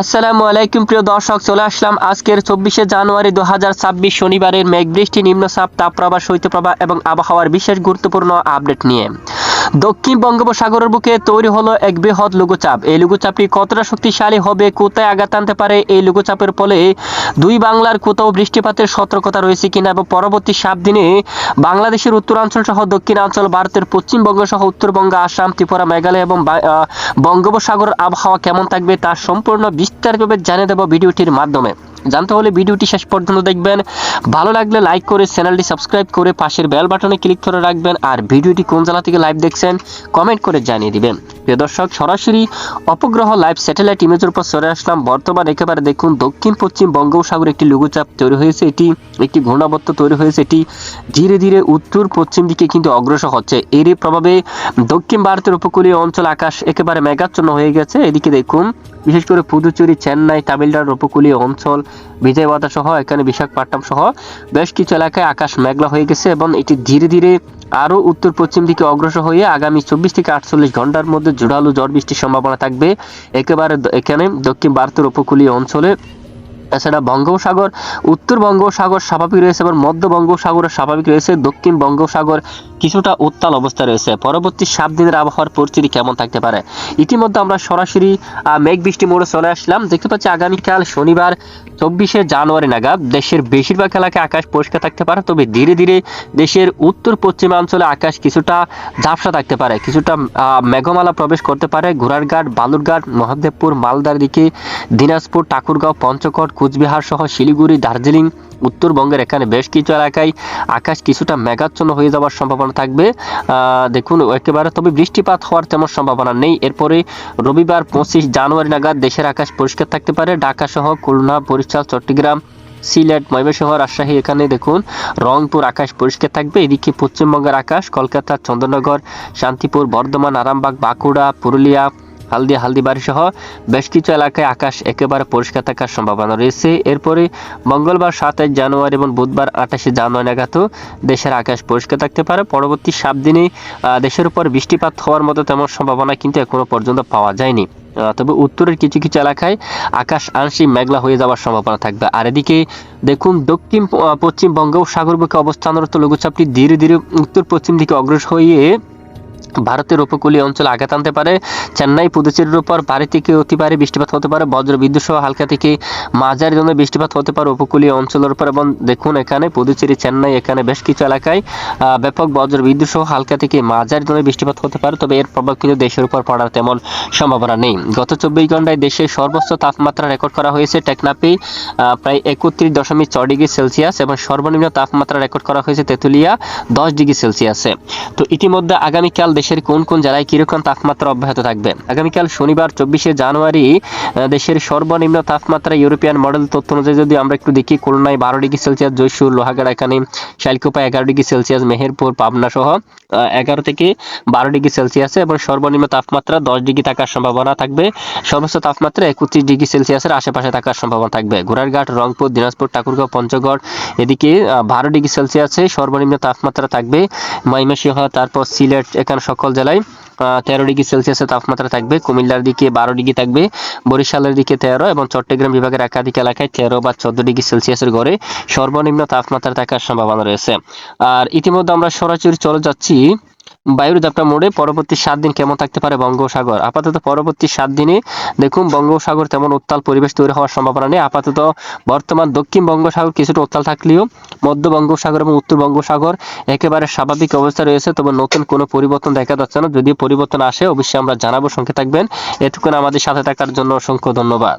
আসসালামু আলাইকুম, প্রিয় দর্শক, চলে আসলাম আজকের চব্বিশে জানুয়ারি দু হাজার ছাব্বিশ শনিবারের মেঘবৃষ্টি, নিম্নচাপ, তাপপ্রবাহ, শৈত্যপ্রবাহ এবং আবহাওয়ার বিশেষ গুরুত্বপূর্ণ আপডেট নিয়ে। দক্ষিণ বঙ্গোপসাগরের বুকে তৈরি হলো এক বৃহৎ লঘুচাপ। এই লঘুচাপটি কতটা শক্তিশালী হবে, কোথায় আঘাত আনতে পারে, এই লঘুচাপের ফলে দুই বাংলার কোথাও বৃষ্টিপাতের সতর্কতা রয়েছে কিনা এবং পরবর্তী সাত দিনে বাংলাদেশের উত্তরাঞ্চল সহ দক্ষিণাঞ্চল, ভারতের পশ্চিমবঙ্গ সহ উত্তরবঙ্গ, আসাম, ত্রিপুরা, মেঘালয় এবং বঙ্গোপসাগরের আবহাওয়া কেমন থাকবে তার সম্পূর্ণ বিস্তারিতভাবে জানিয়ে দেবো ভিডিওটির মাধ্যমে। জানতে হলে ভিডিওটি শেষ পর্যন্ত দেখবেন। ভালো লাগলে লাইক করে চ্যানেলটি সাবস্ক্রাইব করে পাশের বেল বাটনে ক্লিক করে রাখবেন আর ভিডিওটি কোন জেলা থেকে লাইভ দেখছেন কমেন্ট করে জানিয়ে দিবেন। প্রিয় দর্শক, সরাসরি অপগ্রহ লাইভ স্যাটেলাইট ইমেজের উপর চলে আসলাম। বর্তমান একেবারে দেখুন দক্ষিণ, পশ্চিম বঙ্গোপসাগরে একটি লঘুচাপ তৈরি হয়েছে এটি, একটি ঘূর্ণাবর্ত তৈরি হয়েছে এটি। ধীরে ধীরে উত্তর, পশ্চিম দিকে কিন্তু অগ্রসর হচ্ছে। এরই প্রভাবে দক্ষিণ ভারতের উপকূলীয় অঞ্চল আকাশ একেবারে মেঘাচ্ছন্ন হয়ে গেছে। এদিকে দেখুন বিশেষ করে পুদুচেরি, চেন্নাই তামিলনাড়ুর উপকূলীয় অঞ্চল বিজয়বাদা সহ এখানে বিশাখাপট্টনম সহ বেশ কিছু এলাকায় আকাশ মেঘলা হয়ে গেছে এবং এটি ধীরে ধীরে আরও উত্তর পশ্চিম দিকে অগ্রসর হয়ে আগামী চব্বিশ থেকে আটচল্লিশ ঘণ্টার মধ্যে জোরালো ঝড় বৃষ্টির সম্ভাবনা থাকবে। একেবারে এখানে দক্ষিণ ভারতের উপকূলীয় অঞ্চলে এছাড়া বঙ্গোপসাগর, উত্তর বঙ্গোপসাগর স্বাভাবিক রয়েছে এবং মধ্য বঙ্গোপসাগর স্বাভাবিক রয়েছে। দক্ষিণ বঙ্গোপসাগর কিছুটা উত্তাল অবস্থা রয়েছে। পরবর্তী সাত দিনের আবহাওয়ার পরিস্থিতি কেমন থাকতে পারে? ইতিমধ্যে আমরা সরাসরি মেঘ বৃষ্টি মোড়ে চলে আসলাম। দেখতে পাচ্ছি আগামীকাল শনিবার, চব্বিশে জানুয়ারি নাগাদ দেশের বেশিরভাগ এলাকায় আকাশ পরিষ্কার থাকতে পারে। তবে ধীরে ধীরে দেশের উত্তর পশ্চিমাঞ্চলে আকাশ কিছুটা ঝাপসা থাকতে পারে। কিছুটা মেঘমালা প্রবেশ করতে পারে। ঘোড়ারঘাট, বালুরঘাট, মহাদেবপুর, মালদার দিকে, দিনাজপুর, ঠাকুরগাঁও, পঞ্চকট কুচবিহার সহ শিলিগুড়ি, দার্জিলিং, উত্তরবঙ্গের এখানে বেশ কিছু এলাকায় আকাশ কিছুটা মেঘাচ্ছন্ন হয়ে যাওয়ার সম্ভাবনা থাকবে। দেখুন, একেবারে তবে বৃষ্টিপাত হওয়ার তেমন সম্ভাবনা নেই। এরপরে রবিবার পঁচিশ জানুয়ারি নাগাদ দেশের আকাশ পরিষ্কার থাকতে পারে। ঢাকা সহ খুলনা, বরিশাল, চট্টগ্রাম, সিলেট, ময়মনসিংহ, রাজশাহী, এখানে দেখুন, রংপুর আকাশ পরিষ্কার থাকবে। এদিকে পশ্চিমবঙ্গের আকাশ কলকাতা, চন্দ্রনগর, শান্তিপুর, বর্ধমান, আরামবাগ, বাঁকুড়া, পুরুলিয়া হালদিয়া হালদিবাড়ি সহ বেশ কিছু এলাকায় আকাশ একেবারে পরিষ্কার থাকার সম্ভাবনা রয়েছে। এরপরে মঙ্গলবার সাতাশ জানুয়ারি এবং বুধবার আঠাশে জানুয়ারি নাগাদও দেশের আকাশ পরিষ্কার থাকতে পারে। পরবর্তী সাত দিনে দেশের উপর বৃষ্টিপাত হওয়ার মতো তেমন সম্ভাবনা কিন্তু এখনও পর্যন্ত পাওয়া যায়নি। তবে উত্তরের কিছু কিছু এলাকায় আকাশ আংশিক মেঘলা হয়ে যাওয়ার সম্ভাবনা থাকবে। আর এদিকে দেখুন, দক্ষিণ পশ্চিম বুকে অবস্থানরত লঘুচাপটি ধীরে ধীরে উত্তর পশ্চিম দিকে অগ্রসর হয়ে ভারতের উপকূলীয় অঞ্চলে আঘাত আনতে পারে। চেন্নাই পুদুচেরির উপর ভারী থেকে অতি ভারী বৃষ্টিপাত হতে পারে। বজ্র বিদ্যুৎ সহ হালকা থেকে মাঝারি ধরনের বৃষ্টিপাত হতে পারে উপকূলীয় অঞ্চলের উপর। এবং দেখুন এখানে পুদুচেরি, চেন্নাই এখানে বেশ কিছু এলাকায় ব্যাপক বজ্র বিদ্যুৎ সহ হালকা থেকে মাঝারি ধরনের বৃষ্টিপাত হতে পারে। তবে এর প্রভাব কিন্তু দেশের উপর পড়ার তেমন সম্ভাবনা নেই। গত চব্বিশ ঘন্টায় দেশের সর্বোচ্চ তাপমাত্রা রেকর্ড করা হয়েছে টেকনাপে প্রায় একত্রিশ দশমিক ছয় ডিগ্রি সেলসিয়াস এবং সর্বনিম্ন তাপমাত্রা রেকর্ড করা হয়েছে তেঁতুলিয়া, দশ ডিগ্রি সেলসিয়াসে। তো ইতিমধ্যে আগামীকাল দেশের কোন কোন জেলায় কীরকম তাপমাত্রা অব্যাহত থাকবে? আগামীকাল শনিবার, চব্বিশে জানুয়ারি দেশের সর্বনিম্ন তাপমাত্রা ইউরোপিয়ান মডেল তথ্য অনুযায়ী যদি আমরা একটু দেখি, খুলনায় বারো ডিগ্রি সেলসিয়াস জয়সুর লোহাগাড়া, এখানে শালকুপা এগারো ডিগ্রি সেলসিয়াস, মেহেরপুর পাবনা সহ এগারো থেকে বারো ডিগ্রি সেলসিয়াসে এবং সর্বনিম্ন তাপমাত্রা দশ ডিগ্রি থাকার সম্ভাবনা থাকবে। সর্বোচ্চ তাপমাত্রা একত্রিশ ডিগ্রি সেলসিয়াসের আশেপাশে থাকার সম্ভাবনা থাকবে। ঘোড়ারঘাট, রংপুর, দিনাজপুর, ঠাকুরগাঁও, পঞ্চগড়, এদিকে বারো ডিগ্রি সেলসিয়াসে সর্বনিম্ন তাপমাত্রা থাকবে। ময়মনসিংহ, তারপর সিলেট, এখানে সকল জেলায় তেরো ডিগ্রি সেলসিয়াসের তাপমাত্রা থাকবে। কুমিল্লার দিকে বারো ডিগ্রি থাকবে, বরিশালের দিকে তেরো এবং চট্টগ্রাম বিভাগের একাধিক এলাকায় তেরো বা চোদ্দ ডিগ্রি সেলসিয়াসের ঘরে সর্বনিম্ন তাপমাত্রা থাকার সম্ভাবনা রয়েছে। আর ইতিমধ্যে আমরা সরাসরি চলে যাচ্ছি বায়ুর দাপটা মোড়ে পরবর্তী সাত দিন কেমন থাকতে পারে বঙ্গোপসাগর? আপাতত পরবর্তী সাত দিনে দেখুন, বঙ্গোপসাগর তেমন উত্তাল পরিবেশ তৈরি হওয়ার সম্ভাবনা নেই। আপাতত বর্তমান দক্ষিণ বঙ্গোপসাগর কিছুটা উত্তাল থাকলেও মধ্য বঙ্গোপসাগর এবং উত্তর বঙ্গোপসাগর একেবারে স্বাভাবিক অবস্থা রয়েছে, তবে নতুন কোনো পরিবর্তন দেখা যাচ্ছে না। যদি পরিবর্তন আসে, অবশ্যই আমরা জানাব, সঙ্গে থাকবেন। এতক্ষণ আমাদের সাথে থাকার জন্য অসংখ্য ধন্যবাদ।